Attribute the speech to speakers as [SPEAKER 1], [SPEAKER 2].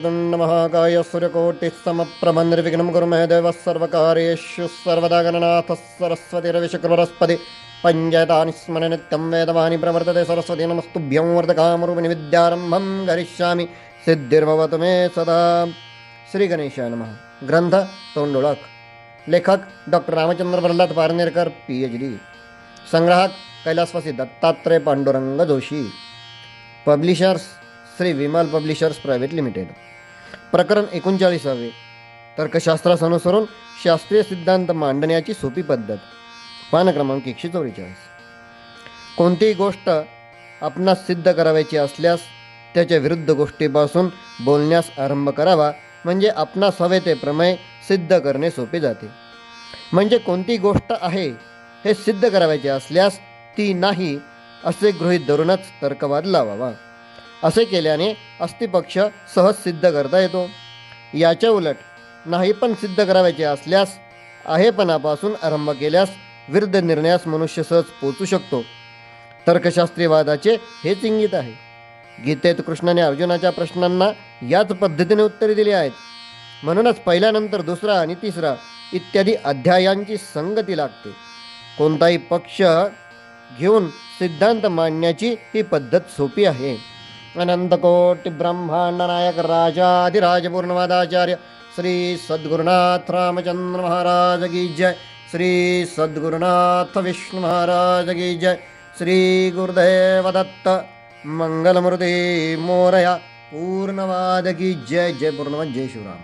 [SPEAKER 1] दण्डमहाकाय सूर्यकोटिः निर्विघ्नं कुरु देवः सर्वकार्येषु सर्वदा गणनाथः सरस्वतीरविशक्रमरस्पति पञ्चयतानि स्मर नित्यं वेदवानि प्रवर्तते सरस्वती नमस्तुभ्यं वर्धकामरूपिणि विद्यारंभं करिष्यामि सिद्धिर्भवतु मे सदा श्रीगणेशाय नमः ग्रंथ तोंडोळख लेखक doctor Ramchandra Pralhad Parnerkar P H D संग्राहक कैलासवासी Dattatray Pandurang Joshi publishers Shri Vimal publishers private limited प्रकरण एकोणचाळीसावे. तर्कशास्त्रास अनुसरून शास्त्रीय सिद्धांत मांडण्याची सोपी पद्धत. पान क्रमांक एकशे चौवेचाळीस. कोणतीही गोष्ट आपणास सिद्ध करावयाची असल्यास त्याच्या विरुद्ध गोष्टीपासून बोलण्यास आरंभ करावा म्हणजे आपणास हवे ते प्रमेय सिद्ध करणे सोपे जाते. म्हणजे कोणती गोष्ट आहे हे सिद्ध करावयाचे असल्यास ती नाही असे गृहीत धरूनच तर्कवाद लावावा. असे केल्याने अस्थिपक्ष सहज सिद्ध करता येतो. याच्या उलट नाही पण सिद्ध करावयाचे असल्यास आहेपणापासून आरंभ केल्यास विरुद्ध निर्णयास मनुष्य सहज पोचू शकतो. तर्कशास्त्रीवादाचे हेच इंगित आहे. गीतेत कृष्णाने अर्जुनाच्या प्रश्नांना याच पद्धतीने उत्तरे दिली आहेत. म्हणूनच पहिल्यानंतर दुसरा आणि तिसरा इत्यादी अध्यायांची संगती लागते. कोणताही पक्ष घेऊन सिद्धांत मांडण्याची ही पद्धत सोपी आहे. अनंतकोटी ब्रह्मांड नायक राजाधिराज पूर्णवादाचार्य श्री सद्गुरुनाथ रामचंद्र महाराज की जय। श्री सद्गुरुनाथ विष्णु महाराज की जय। श्री गुरुदेव दत्त मंगलमूर्ती मोरया पूर्णवाद की जय। जय पूर्णवाद जय शिवराम।